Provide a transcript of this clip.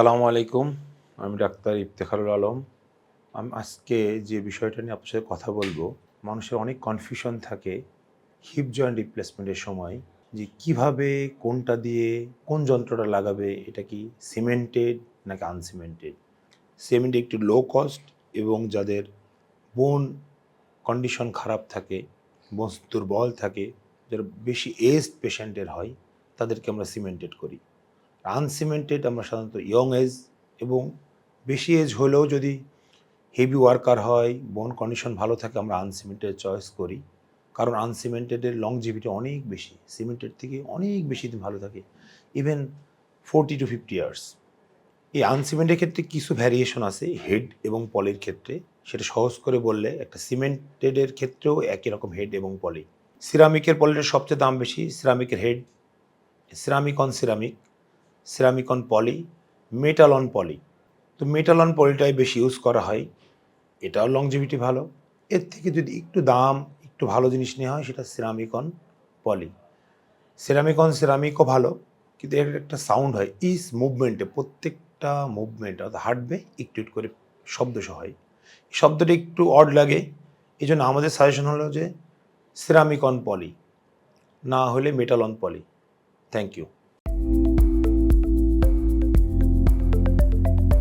আসসালামু আলাইকুম। আমি ডাক্তার ইফতেখারুল আলম। আমি আজকে যে বিষয়টা নিয়ে আপনার সাথে কথা বলব, মানুষের অনেক কনফিউশন থাকে হিপ জয়েন্ট রিপ্লেসমেন্টের সময়, যে কীভাবে কোনটা দিয়ে কোন যন্ত্রটা লাগাবে, এটা কি সিমেন্টেড নাকি আনসিমেন্টেড সিমেন্ট একটু লো কস্ট এবং যাদের বোন কন্ডিশন খারাপ থাকে বোন দুর্বল থাকে, যারা বেশি এজ পেশেন্টের হয়, তাদেরকে আমরা সিমেন্টেড করি। আনসিমেন্টেড, আমরা সাধারণত ইয়ং এজ এবং বেশি এজ হলেও যদি হেভি ওয়ার্কার হয় বোন কন্ডিশন ভালো থাকে, আমরা আনসিমেন্টেড চয়েস করি। কারণ আনসিমেন্টেডের লং লংজিভিটি অনেক বেশি। সিমেন্টেড থেকে অনেক বেশি দিন ভালো থাকে। Even forty to fifty years এই আনসিমেন্টের ক্ষেত্রে কিছু ভ্যারিয়েশন আছে হেড এবং পলির ক্ষেত্রে। সেটা সহজ করে বললে, একটা সিমেন্টেডের ক্ষেত্রেও একই রকম হেড এবং পলি সিরামিকের পলির সবচেয়ে দাম বেশি। সিরামিকের head ceramic on ceramic ceramic on poly metal on poly তো মেটাল অন পলিটাই বেশি ইউজ করা হয়। এটাও লংজিভিটি ভালো। এর থেকে যদি একটু দাম, একটু ভালো জিনিস নেওয়া হয়, সেটা ceramic on poly ceramic on সিরামিকও ভালো, কিন্তু এর একটা সাউন্ড হয় ইস মুভমেন্টে প্রত্যেকটা মুভমেন্ট অর্থাৎ হাঁটবে, একটু একটু করে শব্দ সহ হয়। শব্দটা একটু অড লাগে এই জন্য আমাদের সাজেশন হলো যে সিরামিক অন পলি না হলে metal on poly thank you